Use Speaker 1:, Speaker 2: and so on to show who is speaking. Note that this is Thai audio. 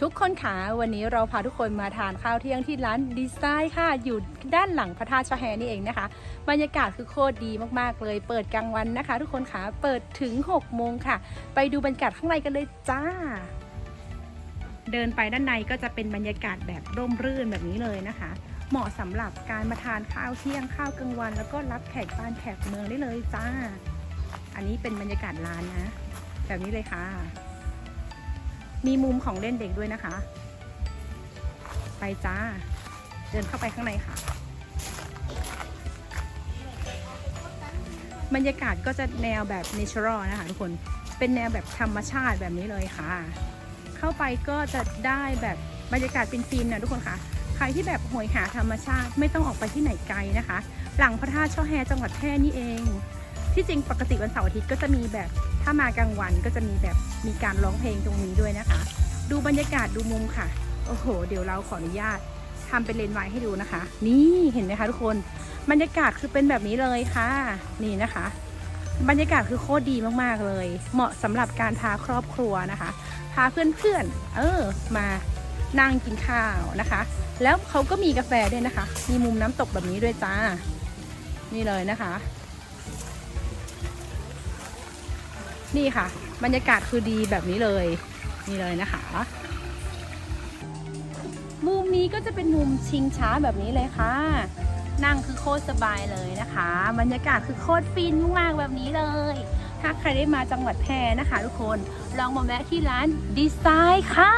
Speaker 1: ทุกคนค่ะวันนี้เราพาทุกคนมาทานข้าวเที่ยงที่ร้านดีไซน์ค่ะ อยู่ด้านหลังพระธาตุชะแฮนี่เองนะคะ บรรยากาศคือโคตรดีมากๆเลย เปิดกลางวันนะคะ ทุกคนค่ะเปิดถึง6โมงค่ะ ไปดูบรรยากาศข้างในกันเลยจ้า เดินไปด้านในก็จะเป็นบรรยากาศแบบร่มรื่นแบบนี้เลยนะคะ เหมาะสำหรับการมาทานข้าวเที่ยงข้าวกลางวัน แล้วก็รับแขกบ้านแขกเมืองได้เลยจ้า อันนี้เป็นบรรยากาศร้านนะ แบบนี้เลยค่ะ มีมุมของเล่นเด็กด้วยนะคะ ไปจ้า เดินเข้าไปข้างในค่ะ บรรยากาศก็จะแนวแบบ natural นะคะทุกคน เป็นแนวแบบธรรมชาติแบบนี้เลยค่ะ เข้าไปก็จะได้แบบบรรยากาศเป็นฟิล์มนะทุกคนค่ะ ใครที่แบบโหยหาธรรมชาติไม่ต้องออกไปที่ไหนไกลนะคะ หลังพระธาตุช่อแฮจังหวัดแพร่นี่เอง ที่จริงปกติวันเสาร์อาทิตย์ก็จะมีแบบถ้ามากลางวันก็จะมีแบบมีการร้องเพลงตรงนี้ด้วยนะคะ ดูบรรยากาศดูมุมค่ะ โอ้โห เดี๋ยวเราขออนุญาตทำเป็นเลนไวให้ดูนะคะ นี่เห็นไหมคะทุกคนบรรยากาศคือเป็นแบบนี้เลยค่ะ นี่นะคะ บรรยากาศคือโคตรดีมากๆเลย เหมาะสำหรับการพาครอบครัวนะคะพาเพื่อนๆ เออ มานั่งกินข้าวนะคะ แล้วเขาก็มีกาแฟด้วยนะคะ มีมุมน้ำตกแบบนี้ด้วยจ้า นี่เลยนะคะ นี่ค่ะ บรรยากาศคือดีแบบนี้เลยนี่เลยนะคะ มุมนี้ก็จะเป็นมุมชิงช้าแบบนี้เลยค่ะ นั่งคือโคตรสบายเลยนะคะ บรรยากาศคือโคตรฟินมากแบบนี้เลย ถ้าใครได้มาจังหวัดแพร่นะคะ ทุกคนลองมาแวะที่ร้านดีไซน์ค่ะ